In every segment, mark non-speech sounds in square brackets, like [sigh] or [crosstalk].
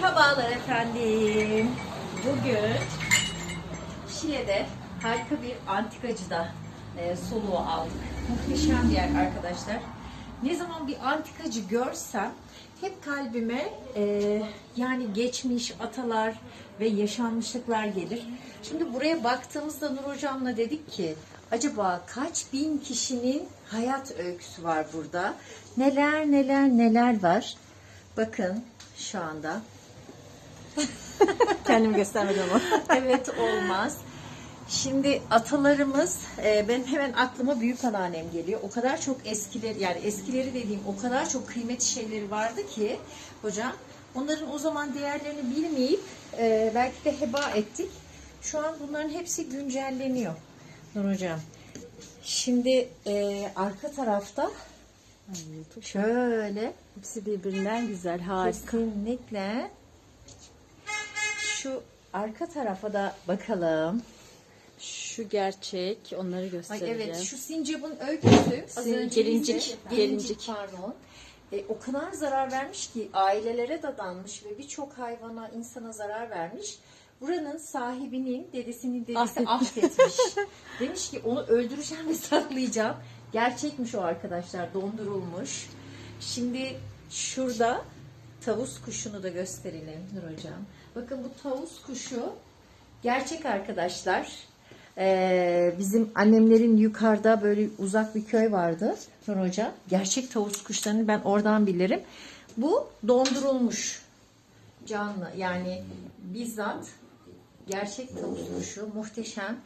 Merhabalar efendim. Bugün Şile'de harika bir antikacıda e, soluğu aldık. Muhteşem bir yer arkadaşlar. Ne zaman bir antikacı görsem hep kalbime e, yani geçmiş atalar ve yaşanmışlıklar gelir. Şimdi buraya baktığımızda Nur Hocam'la dedik ki acaba kaç bin kişinin hayat öyküsü var burada? Neler neler neler var? Bakın şu anda [laughs] Kendimi göstermedim ama. [laughs] evet olmaz. Şimdi atalarımız, e, benim hemen aklıma büyük anneannem geliyor. O kadar çok eskileri, yani eskileri dediğim o kadar çok kıymetli şeyleri vardı ki hocam. Onların o zaman değerlerini bilmeyip e, belki de heba ettik. Şu an bunların hepsi güncelleniyor Nur hocam. Şimdi e, arka tarafta şöyle Hepsi birbirinden güzel, harika. Kesinlikle. Şu arka tarafa da bakalım. Şu gerçek, onları Ay göstereceğim. evet şu sincapın öyküsü. Az Sin- önce gelincik, bize- gelincik. pardon. E, o kadar zarar vermiş ki ailelere dadanmış ve birçok hayvana, insana zarar vermiş. Buranın sahibinin dedesinin dedesi Affetmiş. affetmiş. [laughs] Demiş ki onu öldüreceğim ve saklayacağım. Gerçekmiş o arkadaşlar dondurulmuş. Şimdi şurada tavus kuşunu da gösterelim Nur Hocam. Bakın bu tavus kuşu gerçek arkadaşlar. Ee, bizim annemlerin yukarıda böyle uzak bir köy vardı Nur Hocam. Gerçek tavus kuşlarını ben oradan bilirim. Bu dondurulmuş canlı yani bizzat gerçek tavus kuşu muhteşem.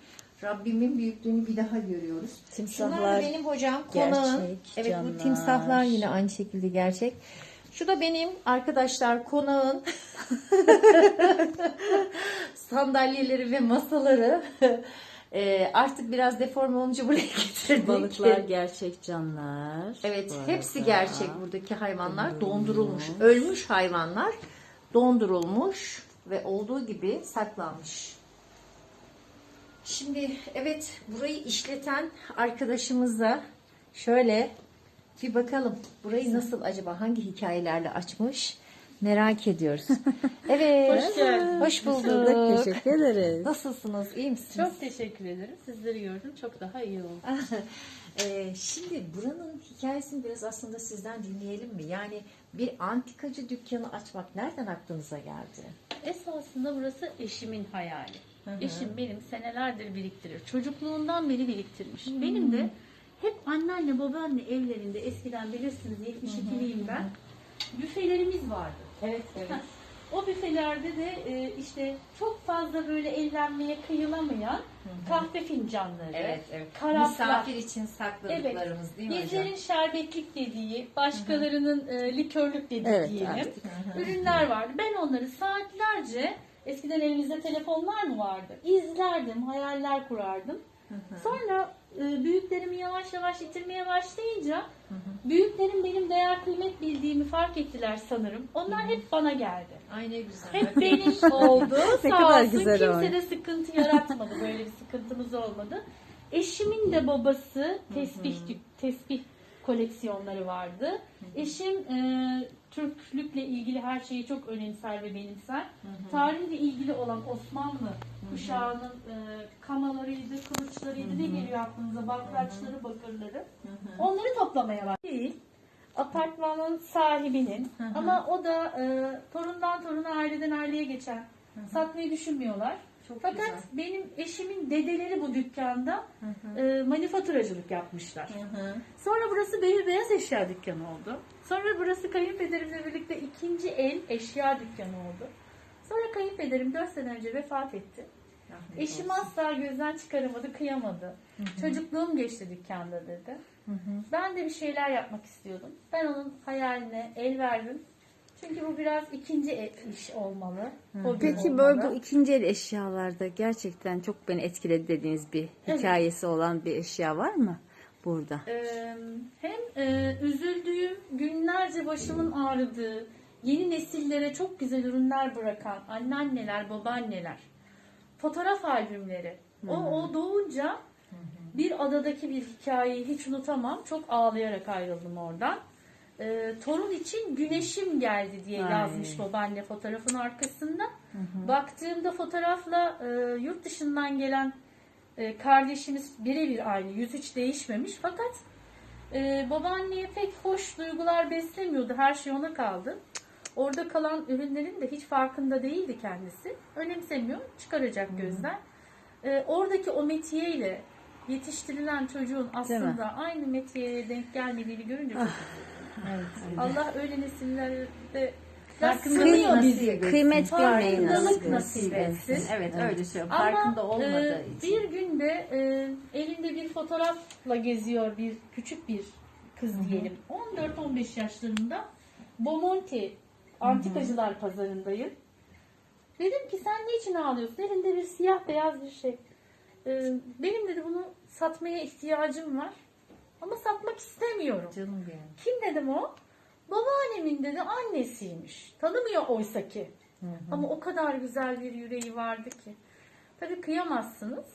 Rabbimin büyüklüğünü bir daha görüyoruz. Timsahlar Şunlar benim hocam konağın. gerçek Evet canlar. bu timsahlar yine aynı şekilde gerçek. Şu da benim arkadaşlar konağın [laughs] sandalyeleri ve masaları. Ee, artık biraz deforme olunca buraya getirdik. balıklar gerçek canlar. Evet, hepsi gerçek buradaki hayvanlar dondurulmuş. Ölmüş hayvanlar dondurulmuş ve olduğu gibi saklanmış. Şimdi evet burayı işleten arkadaşımıza şöyle bir bakalım. Burayı nasıl acaba hangi hikayelerle açmış merak ediyoruz. [laughs] Evet. Hoş geldiniz. Hoş Bulduk, bulduk. Teşekkür ederiz. Nasılsınız? İyi misiniz? Çok teşekkür ederim. Sizleri gördüm. Çok daha iyi oldu. [laughs] Ee, şimdi buranın hikayesini biraz aslında sizden dinleyelim mi? Yani bir antikacı dükkanı açmak nereden aklınıza geldi? Esasında burası eşimin hayali. hı. Eşim benim senelerdir biriktirir. Çocukluğundan beri biriktirmiş. Benim de hep anneanne babaanne evlerinde eskiden bilirsiniz 72'liyim ben. Büfelerimiz vardı. Evet, evet. O büfelerde de e, işte çok fazla böyle ellenmeye kıyılamayan kahve fincanları, evet, evet. karaflar, Misafir için sakladıklarımız değil mi hocam? Bizlerin şerbetlik dediği, başkalarının e, likörlük dediği Evet, diyelim. artık. Ürünler vardı. Ben onları saatlerce, eskiden elimizde telefonlar mı vardı? İzlerdim, hayaller kurardım. Sonra e, büyüklerimi yavaş yavaş yitirmeye başlayınca büyüklerim benim değer kıymet bildiğimi fark ettiler sanırım. Onlar hep bana geldi. Ay ne güzel. Hep benim [laughs] oldu. Ne Sağ kadar olsun güzel kimse de sıkıntı yaratmadı. Böyle bir sıkıntımız olmadı. Eşimin de babası tesbih tesbih koleksiyonları vardı. Eşim e, Türklükle ilgili her şeyi çok önemser ve benimser. Tarihle ilgili olan Osmanlı kuşağının e, kamalarıydı, kılıçlarıydı ne geliyor aklınıza? Bakraçları, bakırları. Onları toplamaya var. Değil. Apartmanın sahibinin ama o da e, torundan toruna aileden aileye geçen satmayı düşünmüyorlar. Çok Fakat güzel. benim eşimin dedeleri bu dükkanda e, manifaturacılık yapmışlar. Sonra burası Beyir Beyaz Eşya Dükkanı oldu. Sonra burası kayınpederimle birlikte ikinci el eşya dükkanı oldu. Sonra kayınpederim 4 sene önce vefat etti. Eşim asla gözden çıkaramadı, kıyamadı. Çocukluğum geçti dükkanda dedi. Ben de bir şeyler yapmak istiyordum. Ben onun hayaline el verdim. Çünkü bu biraz ikinci el iş olmalı. hobi Peki olmalı. böyle bu ikinci el eşyalarda gerçekten çok beni etkiledi dediğiniz bir Evet. hikayesi olan bir eşya var mı burada? Ee, hem e, üzüldüğüm, günlerce başımın ağrıdığı, yeni nesillere çok güzel ürünler bırakan anneanneler, babaanneler, fotoğraf albümleri. O, o doğunca bir adadaki bir hikayeyi hiç unutamam. Çok ağlayarak ayrıldım oradan. E, torun için güneşim geldi diye Ay. yazmış babaanne fotoğrafın arkasında. Baktığımda fotoğrafla e, yurt dışından gelen e, kardeşimiz birebir aynı. Yüz hiç değişmemiş fakat e, babaanneye pek hoş duygular beslemiyordu. Her şey ona kaldı. Orada kalan ürünlerin de hiç farkında değildi kendisi. Önemsemiyor, çıkaracak gözden. E, oradaki o metiyeyle yetiştirilen çocuğun aslında aynı metiyeye denk gelmediğini görünce çok Evet. Allah öyle nesillerde Farkındalık bizi. etsin. Kıymet bilmeyi nasip nasip etsin. Evet öyle söylüyorum. Ama Farkında olmadığı e, için. bir günde e, elinde bir fotoğrafla geziyor bir küçük bir kız diyelim. 14-15 yaşlarında Bomonti antikacılar pazarındayım. Dedim ki sen niçin ağlıyorsun? Elinde bir siyah beyaz bir şey. E, benim dedi bunu satmaya ihtiyacım var. Ama satmak istemiyorum. Canım benim. Kim dedim o? Babaannemin dedi annesiymiş. Tanımıyor oysa ki. Ama o kadar güzel bir yüreği vardı ki. Tabii kıyamazsınız.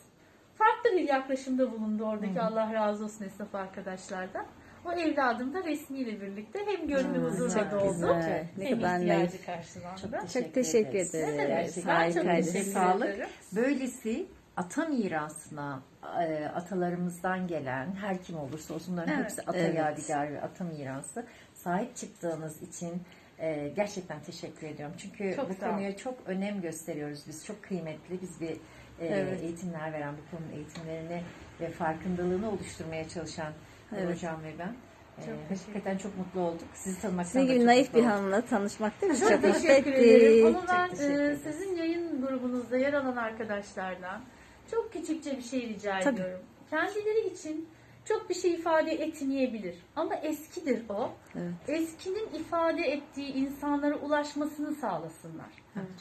Farklı bir yaklaşımda bulundu oradaki Allah razı olsun esnaf arkadaşlardan. O evladım da resmiyle birlikte hem gönlü huzurla çok doldu güzel. Ne hem ihtiyacı karşılandı. Çok teşekkür ederiz. ederim. Ne demek? Çok Harikaydı. teşekkür Sağlık. ederim. Böylesi ata mirasına, e, atalarımızdan gelen her kim olursa olsun bunların Evet. hepsi ata Evet. yadigarı ve ata mirası. Sahip çıktığınız için e, gerçekten teşekkür ediyorum. Çünkü Çok bu konuya çok önem gösteriyoruz. Biz çok kıymetli. Biz bir e, Evet. eğitimler veren bu konunun eğitimlerini ve farkındalığını oluşturmaya çalışan Evet. hocam ve ben. E, Çok teşekkür hakikaten çok mutlu olduk. Sizi tanımaktan Sizin gibi naif bir hanımla tanışmak da bizi Çok çok teşekkür ederim. Ama ben e, sizin yayın grubunuzda yer alan arkadaşlardan çok küçükçe bir şey rica Tabii. ediyorum. Kendileri için çok bir şey ifade etmeyebilir. Ama eskidir o. Evet. Eskinin ifade ettiği insanlara ulaşmasını sağlasınlar.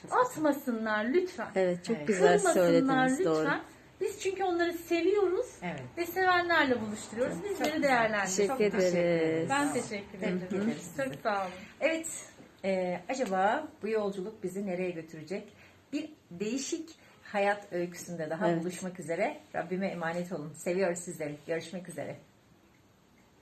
Güzel. Atmasınlar lütfen. Evet çok Evet. güzel Kırmasınlar söylediniz lütfen. doğru. Biz çünkü onları seviyoruz Evet. ve sevenlerle buluşturuyoruz. Bizleri güzel. değerlendiriyoruz. Teşekkür Çok teşekkür ederiz. Ben teşekkür ederim. Çok sağ olun. Evet, e, acaba bu yolculuk bizi nereye götürecek? Bir değişik hayat öyküsünde daha Evet. buluşmak üzere. Rabbime emanet olun. Seviyoruz sizleri. Görüşmek üzere.